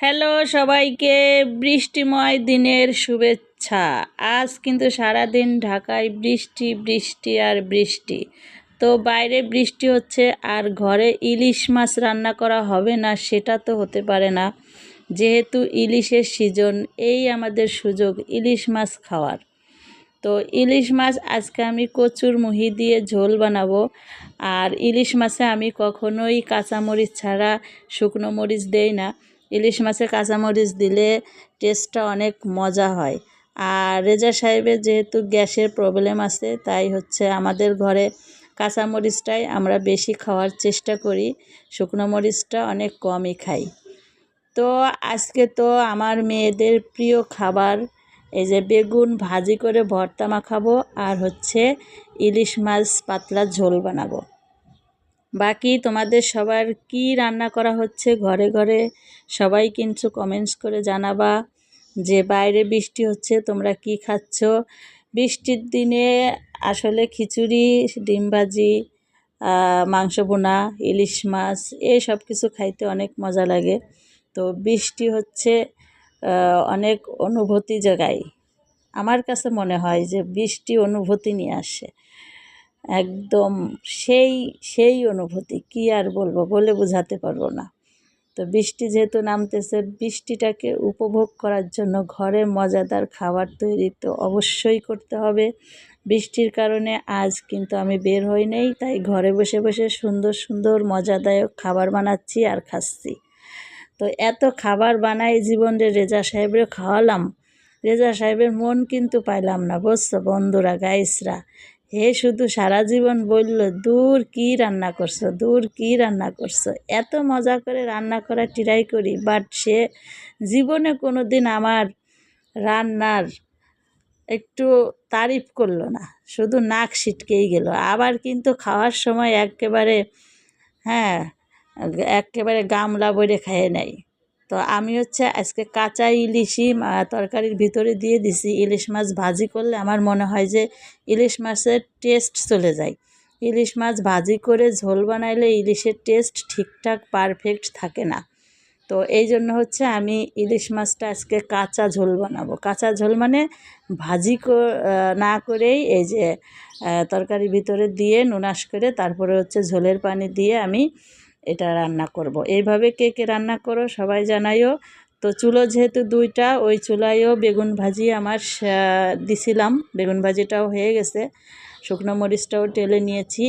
Hello সবাইকে বৃষ্টিময় দিনের শুভেচ্ছা। আজ কিন্তু সারাদিন ঢাকায় বৃষ্টি বৃষ্টি আর বৃষ্টি। তো বাইরে বৃষ্টি হচ্ছে আর ঘরে ইলিশ মাছ রান্না করা হবে না সেটা তো হতে পারে না। যেহেতু ইলিশের সিজন, এই আমাদের সুযোগ ইলিশ মাছ খাওয়ার। তো ইলিশ মাছ আজকে আমি কচুর মুহি দিয়ে ঝোল বানাবো। আর ইলিশ মাছে আমি কখনোই কাঁচামরিচ ছাড়া শুকনো মরিচ দেই না। ইলিশ মাছে কাঁচামরিচ দিলে টেস্টটা অনেক মজা হয়। আর রেজা সাহেবের যেহেতু গ্যাসের প্রবলেম আছে, তাই হচ্ছে আমাদের ঘরে কাঁচামরিচটাই আমরা বেশি খাওয়ার চেষ্টা করি। শুকনো মরিচটা অনেক কমই খাই। তো আজকে তো আমার মেয়েদের প্রিয় খাবার, এই যে বেগুন ভাজি করে ভর্তা মাখাবো আর হচ্ছে ইলিশ মাছ পাতলা ঝোল বানাবো। বাকি তোমাদের সবার কি রান্না করা হচ্ছে ঘরে ঘরে সবাই কিন্তু কমেন্টস করে জানাবা যে বাইরে বৃষ্টি হচ্ছে, তোমরা কি খাচ্ছ? বৃষ্টির দিনে আসলে খিচুড়ি, ডিম ভাজি মাংস বোনা ইলিশ মাছ এই সব কিছু খাইতে অনেক মজা লাগে। তো বৃষ্টি হচ্ছে অনেক অনুভূতি জায়গায় আমার কাছে মনে হয় যে বৃষ্টি অনুভূতি নিয়ে আসে। একদম সেই সেই অনুভূতি, কি আর বলব বলে বোঝাতে পারব না। তো বৃষ্টি যেহেতু নামতেছে, বৃষ্টিটাকে উপভোগ করার জন্য ঘরে মজাদার খাবার তৈরি তো অবশ্যই করতে হবে। বৃষ্টির কারণে আজ কিন্তু আমি বের হই নেই, তাই ঘরে বসে বসে সুন্দর সুন্দর, মজাদায়ক খাবার বানাচ্ছি আর খাচ্ছি। তো এত খাবার বানাই জীবনের রেজা সাহেবরে খাওয়ালাম। রেজা সাহেবের মন কিন্তু পাইলাম না, বুঝছ বন্ধুরা গাইসরা হে শুধু সারা জীবন বলল, দূর কি রান্না করছ? দূর কি রান্না করছ? এত মজা করে রান্না করা, ট্রাই করি, বাট সে জীবনে কোনো দিন আমার রান্নার একটু তারিফ করল না। শুধু নাক ছিটকেই গেল। আবার কিন্তু খাওয়ার সময় একেবারে হ্যাঁ একেবারে গামলা বইরে খেয়ে নেয়। তো আমি হচ্ছে আজকে কাঁচা ইলিশই তরকারির ভিতরে দিয়ে দিছি। ইলিশ মাছ ভাজি করলে আমার মনে হয় যে ইলিশ মাছের টেস্ট চলে যায়। ইলিশ মাছ ভাজি করে ঝোল বানাইলে ইলিশের টেস্ট ঠিকঠাক পারফেক্ট থাকে না। তো এই জন্য হচ্ছে আমি ইলিশ মাছটা আজকে কাঁচা ঝোল বানাবো। কাঁচা ঝোল মানে ভাজি না করেই এই যে তরকারির ভিতরে দিয়ে নুনাস করে তারপরে হচ্ছে ঝোলের পানি দিয়ে আমি এটা রান্না করব। এইভাবে কে কে রান্না করো সবাই জানাইও। তো চুলো যেহেতু দুইটা, ওই চুলায়ও বেগুন ভাজি আমার দিছিলাম। বেগুন ভাজিটাও হয়ে গেছে। শুকনো মরিচটাও টেলে নিয়েছি।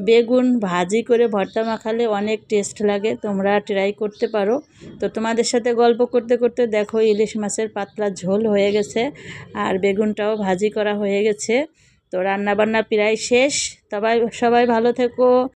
বেগুন ভাজি করে ভর্তা মাখালে অনেক টেস্ট লাগে, তোমরা ট্রাই করতে পারো। তো তোমাদের সাথে গল্প করতে করতে দেখো ইলিশ মাছের পাতলা ঝোল হয়ে গেছে আর বেগুনটাও ভাজি করা হয়ে গেছে। তো রান্নাবান্না প্রায় শেষ। সবাই সবাই ভালো থেকো।